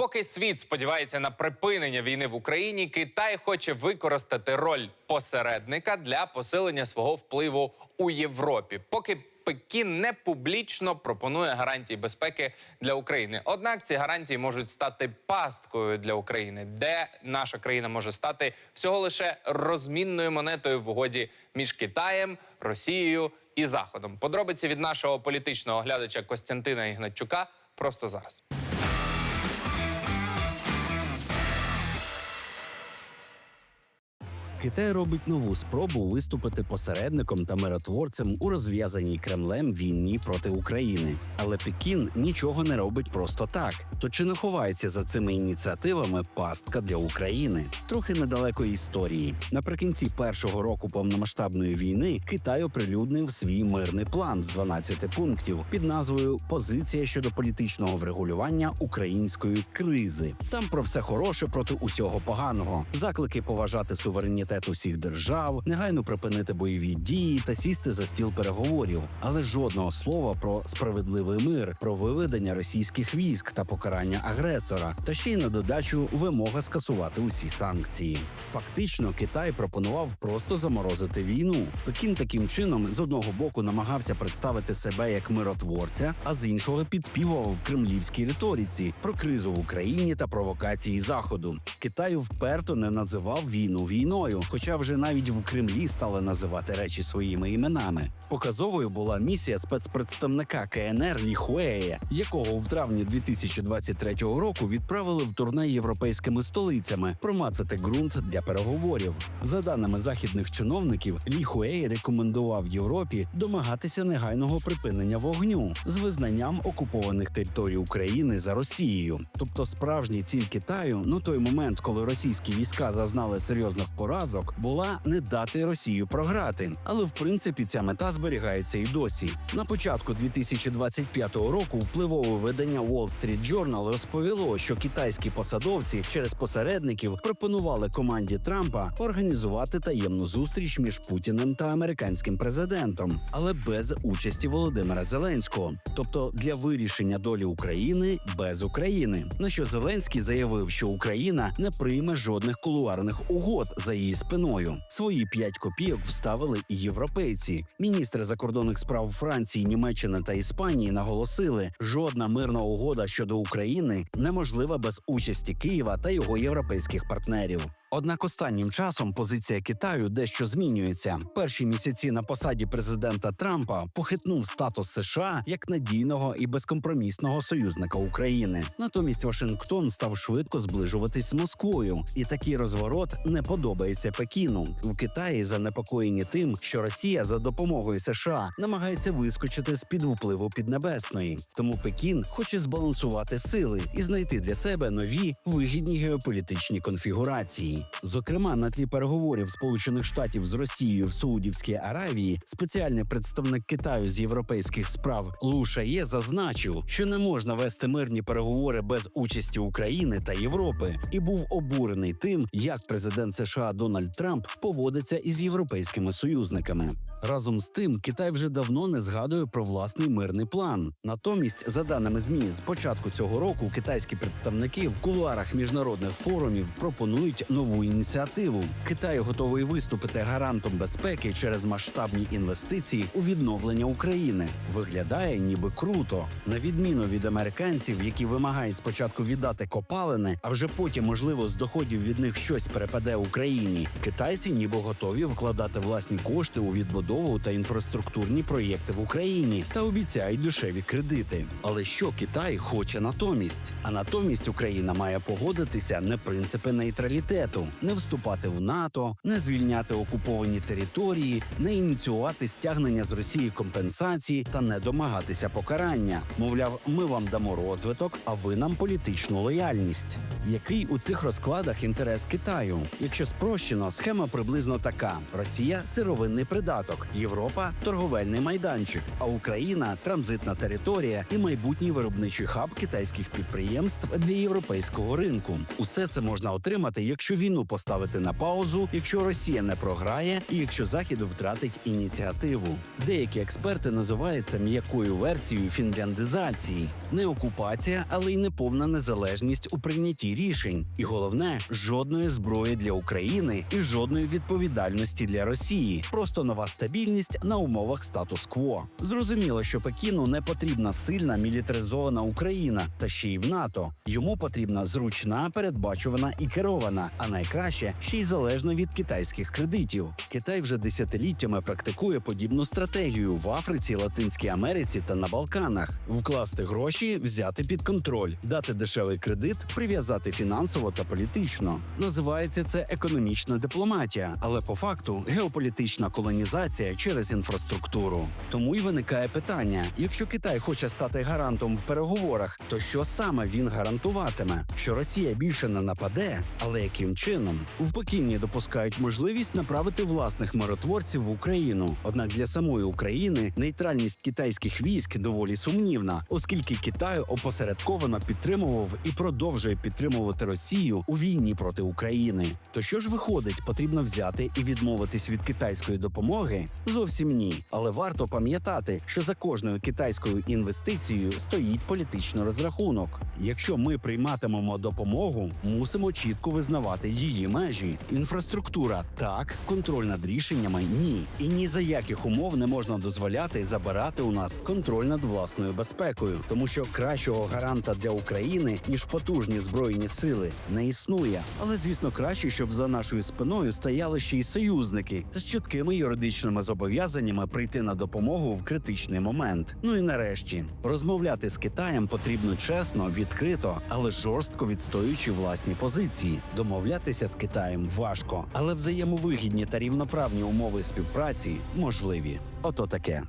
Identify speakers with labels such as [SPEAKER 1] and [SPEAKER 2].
[SPEAKER 1] Поки світ сподівається на припинення війни в Україні, Китай хоче використати роль посередника для посилення свого впливу у Європі. Поки Пекін не публічно пропонує гарантії безпеки для України. Однак ці гарантії можуть стати пасткою для України, де наша країна може стати всього лише розмінною монетою в угоді між Китаєм, Росією і Заходом. Подробиці від нашого політичного оглядача Костянтина Ігнатчука просто зараз.
[SPEAKER 2] Китай робить нову спробу виступити посередником та миротворцем у розв'язаній Кремлем війні проти України. Але Пекін нічого не робить просто так. То чи не ховається за цими ініціативами пастка для України? Трохи недалекої історії. Наприкінці першого року повномасштабної війни Китай оприлюднив свій мирний план з 12 пунктів під назвою Позиція щодо політичного врегулювання української кризи. Там про все хороше проти усього поганого, заклики поважати суверенітет усіх держав, негайно припинити бойові дії та сісти за стіл переговорів, але жодного слова про справедливий мир, про виведення російських військ та покарання агресора, та ще й на додачу вимога скасувати усі санкції. Фактично, Китай пропонував просто заморозити війну. Пекін таким чином з одного боку намагався представити себе як миротворця, а з іншого підспівував в кремлівській риториці про кризу в Україні та провокації заходу. Китай вперто не називав війну війною, хоча вже навіть в Кремлі стали називати речі своїми іменами. Показовою була місія спецпредставника КНР Лі Хуея, якого в травні 2023 року відправили в турне європейськими столицями промацати ґрунт для переговорів. За даними західних чиновників, Лі Хуей рекомендував Європі домагатися негайного припинення вогню з визнанням окупованих територій України за Росією. Тобто, справжній ціль Китаю на той момент, коли російські війська зазнали серйозних поразок, була не дати Росію програти. Але в принципі ця мета зберігається і досі. На початку 2025 року впливове видання Wall Street Journal розповіло, що китайські посадовці через посередників пропонували команді Трампа організувати таємну зустріч між Путіним та американським президентом, але без участі Володимира Зеленського, тобто для вирішення долі України без України. На що Зеленський заявив, що Україна не прийме жодних кулуарних угод за її спиною. Свої п'ять копійок вставили і європейці. Міністри закордонних справ Франції, Німеччини та Іспанії наголосили, жодна мирна угода щодо України неможлива без участі Києва та його європейських партнерів. Однак останнім часом позиція Китаю дещо змінюється. Перші місяці на посаді президента Трампа похитнув статус США як надійного і безкомпромісного союзника України. Натомість Вашингтон став швидко зближуватись з Москвою, і такий розворот не подобається Пекіну. В Китаї занепокоєні тим, що Росія за допомогою США намагається вискочити з під впливу Піднебесної. Тому Пекін хоче збалансувати сили і знайти для себе нові вигідні геополітичні конфігурації. Зокрема, на тлі переговорів Сполучених Штатів з Росією в Саудівській Аравії спеціальний представник Китаю з європейських справ Лу Шає зазначив, що не можна вести мирні переговори без участі України та Європи, і був обурений тим, як президент США Дональд Трамп поводиться із європейськими союзниками. Разом з тим, Китай вже давно не згадує про власний мирний план. Натомість, за даними змі, з початку цього року китайські представники в кулуарах міжнародних форумів пропонують нову ініціативу. Китай готовий виступити гарантом безпеки через масштабні інвестиції у відновлення України. Виглядає ніби круто, на відміну від американців, які вимагають спочатку віддати копалини, а вже потім, можливо, з доходів від них щось перепаде Україні. Китайці ніби готові вкладати власні кошти у відбудову та інфраструктурні проєкти в Україні та обіцяють дешеві кредити. Але що Китай хоче натомість? А натомість Україна має погодитися на принципи нейтралітету, не вступати в НАТО, не звільняти окуповані території, не ініціювати стягнення з Росії компенсації та не домагатися покарання. Мовляв, ми вам дамо розвиток, а ви нам політичну лояльність. Який у цих розкладах інтерес Китаю? Якщо спрощено, схема приблизно така: Росія сировинний придаток, ринок, Європа торговельний майданчик, а Україна транзитна територія і майбутній виробничий хаб китайських підприємств для європейського ринку. Усе це можна отримати, якщо війну поставити на паузу, якщо Росія не програє, і якщо Захід втратить ініціативу. Деякі експерти називають це м'якою версією фінляндизації, не окупація, але й не повна незалежність у прийнятті рішень. І головне, жодної зброї для України і жодної відповідальності для Росії. Просто нова стабільність на умовах статус-кво. Зрозуміло, що Пекіну не потрібна сильна мілітаризована Україна, та ще й в НАТО. Йому потрібна зручна, передбачувана і керована, а найкраще ще й залежно від китайських кредитів. Китай вже десятиліттями практикує подібну стратегію в Африці, Латинській Америці та на Балканах: вкласти гроші, взяти під контроль, дати дешевий кредит, прив'язати фінансово та політично. Називається це економічна дипломатія, але по факту геополітична колонізація через інфраструктуру. Тому й виникає питання: якщо Китай хоче стати гарантом в переговорах, то що саме він гарантуватиме? Що Росія більше не нападе, але яким чином? В Пекіні допускають можливість направити власних миротворців в Україну. Однак для самої України нейтральність китайських військ доволі сумнівна, оскільки Китай опосередковано підтримував і продовжує підтримувати Росію у війні проти України. То що ж виходить, потрібно взяти і відмовитись від китайської допомоги? Зовсім ні. Але варто пам'ятати, що за кожною китайською інвестицією стоїть політичний розрахунок. Якщо ми прийматимемо допомогу, мусимо чітко визнавати її межі. Інфраструктура так, контроль над рішеннями ні. І ні за яких умов не можна дозволяти забирати у нас контроль над власною безпекою, тому що кращого гаранта для України ніж потужні збройні сили не існує. Але звісно, краще, щоб за нашою спиною стояли ще й союзники з чіткими юридичними зобов'язаннями прийти на допомогу в критичний момент. Ну і нарешті розмовляти з Китаєм потрібно чесно, відкрито, але жорстко відстоюючи власні позиції. Домовлятися з Китаєм важко, але взаємовигідні та рівноправні умови співпраці можливі. Ото таке.